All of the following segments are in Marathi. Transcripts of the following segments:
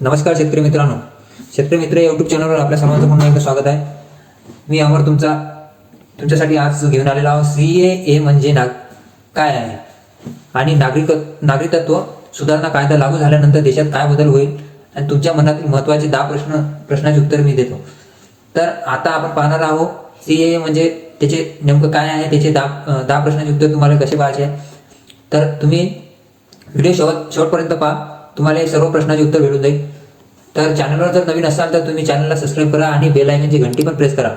नमस्कार शेतकरी मित्रांनो. शेतकरी मित्र युट्यूब चॅनलवर आपल्या सर्वांचं पुन्हा एकदा स्वागत आहे. मी अमर तुमचा तुमच्यासाठी आज घेऊन आलेला आहोत. सी ए ए म्हणजे नाग काय आहे? आणि नागरिक नागरिकत्व सुधारणा कायदा लागू झाल्यानंतर देशात काय बदल होईल? आणि तुमच्या मनातील महत्त्वाचे दहा प्रश्न प्रश्नाचे उत्तर मी देतो. तर आता आपण पाहणार आहोत सी ए म्हणजे त्याचे नेमकं काय आहे? त्याचे दहा दहा प्रश्नाचे उत्तर तुम्हाला कसे पाहायचे तर तुम्ही व्हिडिओ शेवट शेवटपर्यंत पहा. तुम्हाला हे सर्व प्रश्नाचे उत्तर भेटून जाईल. तर चॅनलवर जर नवीन असाल तर तुम्ही चॅनलला सबस्क्राईब करा आणि बेल आयकनची घंटी पण प्रेस करा.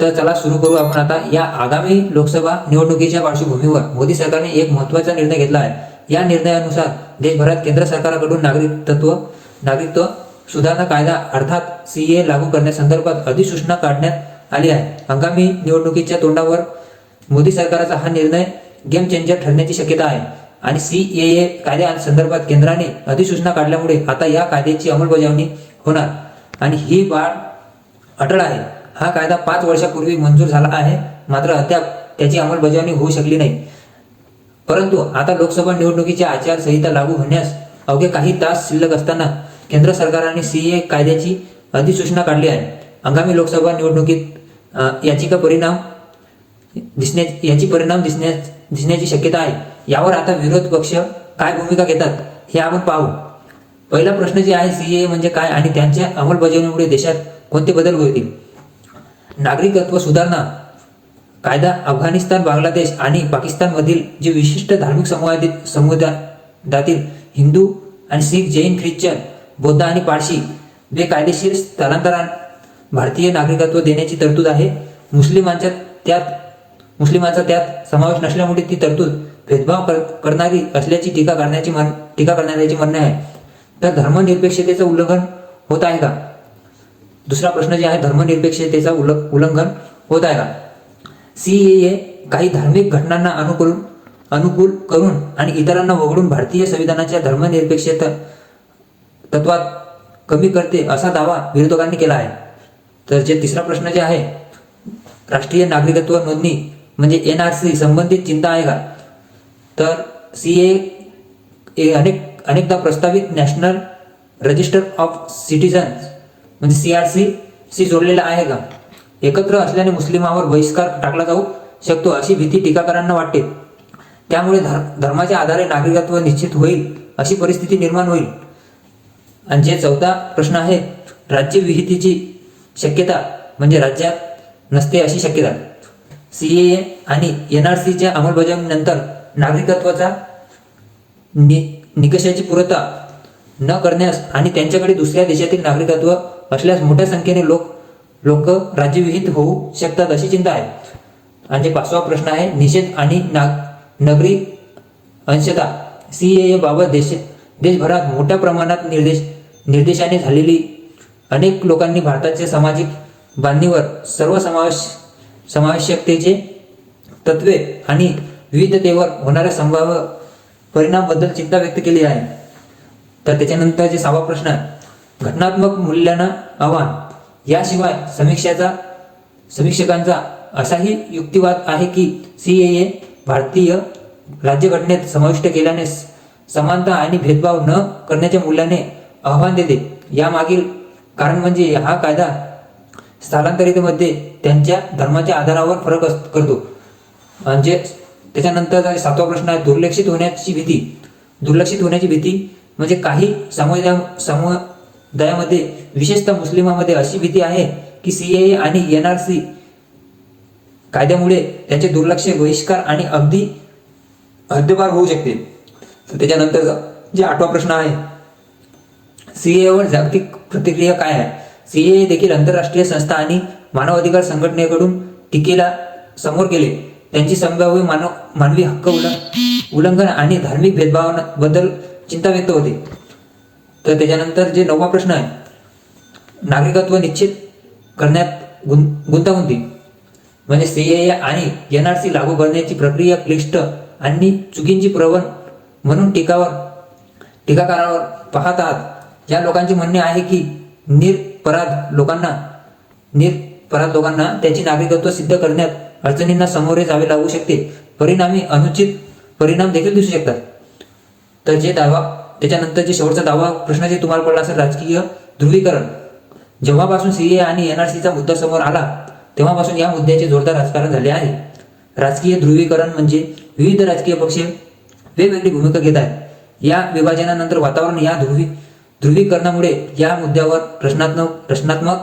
तर चला सुरू करू आपण आता. या आगामी लोकसभा निवडणुकीच्या पार्श्वभूमीवर मोदी सरकारने एक महत्त्वाचा निर्णय घेतला आहे. या निर्णयानुसार देशभरात केंद्र सरकारकडून नागरिकत्व नागरिकत्व सुधारणा कायदा अर्थात सी ए लागू करण्यासंदर्भात अधिसूचना काढण्यात आली आहे. हंगामी निवडणुकीच्या तोंडावर मोदी सरकारचा हा निर्णय गेम चेंजर ठरण्याची शक्यता आहे. आणि सी ए ए कायद्यासंदर्भात केंद्राने अधिसूचना काढल्यामुळे आता या कायद्याची अंमलबजावणी होणार. आणि ही बाळ अटळ आहे. हा कायदा पाच वर्षापूर्वी मंजूर झाला आहे. मात्र अद्याप त्याची अंमलबजावणी होऊ शकली नाही. परंतु आता लोकसभा निवडणुकीची आचारसंहिता लागू होण्यास अवघे काही तास शिल्लक असताना केंद्र सरकारने सीए कायद्याची अधिसूचना काढली आहे. आगामी लोकसभा निवडणुकीत याचिका याची का परिणाम दिसण्या याची परिणाम दिसण्यास दिसण्याची शक्यता आहे. यावर आता विरोध पक्ष काय भूमिका घेतात हे आपण पाहू. पहिला प्रश्न जे आहे सीए म्हणजे काय आणि त्यांच्या अंमलबजावणीमुळे देशात कोणते बदल होतील नागरिकत्व सुधारणा कायदा अफगाणिस्तान बांगलादेश आणि पाकिस्तानमधील जे विशिष्ट धार्मिक समुदायातील समुदायातील हिंदू आणि शीख जैन ख्रिश्चन बौद्ध आणि पारशी बेकायदेशीर स्थलांतरान भारतीय नागरिकत्व देण्याची तरतूद आहे. मुस्लिमांच्या त्यात मुस्लिमांचा त्यात समावेश नसल्यामुळे ती तरतूद भेदभाव कर, करणारी असल्याची टीका करण्याची मन टीका करणाऱ्याची म्हणणे आहे. तर धर्मनिरपेक्षतेचं उल्लंघन होत आहे का? दुसरा प्रश्न जे आहे धर्मनिरपेक्षतेचा उल उल्लंघन होत आहे का? सीएए काही धार्मिक घटनांना अनुकूल अनुकूल करून आणि इतरांना वगळून भारतीय संविधानाच्या धर्मनिरपेक्ष तत्वात कमी करते असा दावा विरोधकांनी केला आहे. तर जे तिसरा प्रश्न जे आहे राष्ट्रीय नागरिकत्व नोंदणी म्हणजे एन आर सी संबंधित चिंता आहे का? तर सी ए अनेक अनेकदा प्रस्तावित नॅशनल रजिस्टर ऑफ सिटीजन्स म्हणजे सी आर सी सी जोडलेला आहे का? एकत्र असल्याने मुस्लिमावर बहिष्कार टाकला जाऊ शकतो अशी भीती टीकाकारांना वाटते. त्यामुळे धर- धर्माच्या आधारे नागरिकत्व निश्चित होईल अशी परिस्थिती निर्माण होईल. आणि जे चौथा प्रश्न आहे राज्य विहितीची शक्यता म्हणजे राज्यात नसते अशी शक्यता. सी ए आणि एन आर सीच्या अंमलबजावणीनंतर नागरिकत्वाचा नि निकषाची पूर्तता न करण्यास आणि त्यांच्याकडे दुसऱ्या देशातील नागरिकत्व असल्यास मोठ्या संख्येने लोक लोक राज्यविहित होऊ शकतात अशी चिंता आहे. आणि जे पाचवा प्रश्न आहे निषेध आणि नाग नगरी अंशता. सी ए बाबत देश देशभरात मोठ्या प्रमाणात निर्देश निर्देशाने झालेली अनेक लोकांनी भारताच्या सामाजिक बांधणीवर सर्व समावेश समावेशकतेचे तत्वे आणि विविधतेवर होणाऱ्या संभाव्य परिणामबद्दल चिंता व्यक्त केली आहे. तर त्याच्यानंतर जे सहावा प्रश्न आहे घटनात्मक मूल्यांना आव्हान याशिवाय समीक्षाचा समीक्षकांचा असाही युक्तिवाद आहे की सी ए भारतीय राज्यघटनेत समाविष्ट केल्याने समानता आणि भेदभाव न करण्याच्या मूल्याने आव्हान देते. यामागील कारण म्हणजे हा कायदा स्थलांतरितमध्ये त्यांच्या धर्माच्या आधारावर फरक अस- करतो. म्हणजे त्याच्यानंतर सातवा प्रश्न आहे दुर्लक्षित होण्याची भीती. दुर्लक्षित होण्याची भीती म्हणजे काही समुदाय समुदायामध्ये विशेषतः मुस्लिमामध्ये अशी भीती आहे की सीएए आणि एन आर सी कायद्यामुळे त्यांचे दुर्लक्ष बहिष्कार आणि अगदी हद्दपार होऊ शकते. तर त्याच्यानंतर जे आठवा प्रश्न आहे सीएवर जागतिक प्रतिक्रिया काय आहे? सीए देखील आंतरराष्ट्रीय संस्था आणि मानवाधिकार संघटनेकडून टीकेला समोर केले. त्यांची संभाव्य मानव मानवी हक्क उल्लं- उल्लंघन आणि धार्मिक भेदभावाबद्दल चिंता व्यक्त होते. तर त्याच्यानंतर जे नववा प्रश्न आहे नागरिकत्व निश्चित करण्यात गुं गुंतागुंती. म्हणजे सीए आणि एन आर सी लागू करण्याची प्रक्रिया क्लिष्ट आणि चुकींची प्रवण म्हणून टीकावर टीकाकारावर पाहत आहात. या लोकांचे म्हणणे आहे की निरपराध लोकांना निरपराध लोकांना त्याचे नागरिकत्व सिद्ध करण्यात अडचणींना सामोरे जावे लागू शकते परिणामी अनुचित परिणाम देखील दिसू शकतात. तर जे दावा त्याच्यानंतर जे शेवटचा दावा प्रश्न जे तुम्हाला पडला असेल राजकीय ध्रुवीकरण. जेव्हापासून सीए आणि एनआरसीचा मुद्दा समोर आला तेव्हापासून या मुद्द्याचे जोरदार राजकारण झाले आहे. राजकीय ध्रुवीकरण म्हणजे विविध राजकीय पक्ष वेगवेगळी भूमिका घेत आहेत. या विभाजनानंतर वातावरण या ध्रुवी ध्रुवीकरणामुळे या मुद्द्यावर प्रश्नात्मक प्रश्नात्मक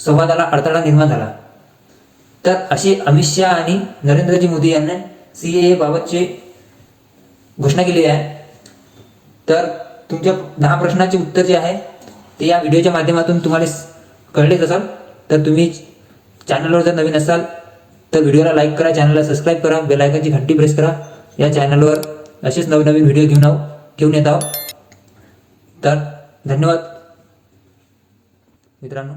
संवादाला अडथळा निर्माण झाला. तर अशी अमित शहा आणि नरेंद्रजी मोदी यांनी ए बाबतचे घोषणा केली आहे. तर तुमच्या दहा प्रश्नाचे उत्तर जे आहे ते या व्हिडिओच्या माध्यमातून तुम्हाला कळलेच असाल. तर तुम्ही चॅनलवर जर नवीन असाल तर व्हिडिओला लाईक करा चॅनलला सबस्क्राईब करा बेलायकनची घंटी प्रेस करा. या चॅनलवर असेच नवनवीन व्हिडिओ घेऊन आहो घेऊन येत आहो. तर धन्यवाद. मित्रांनो.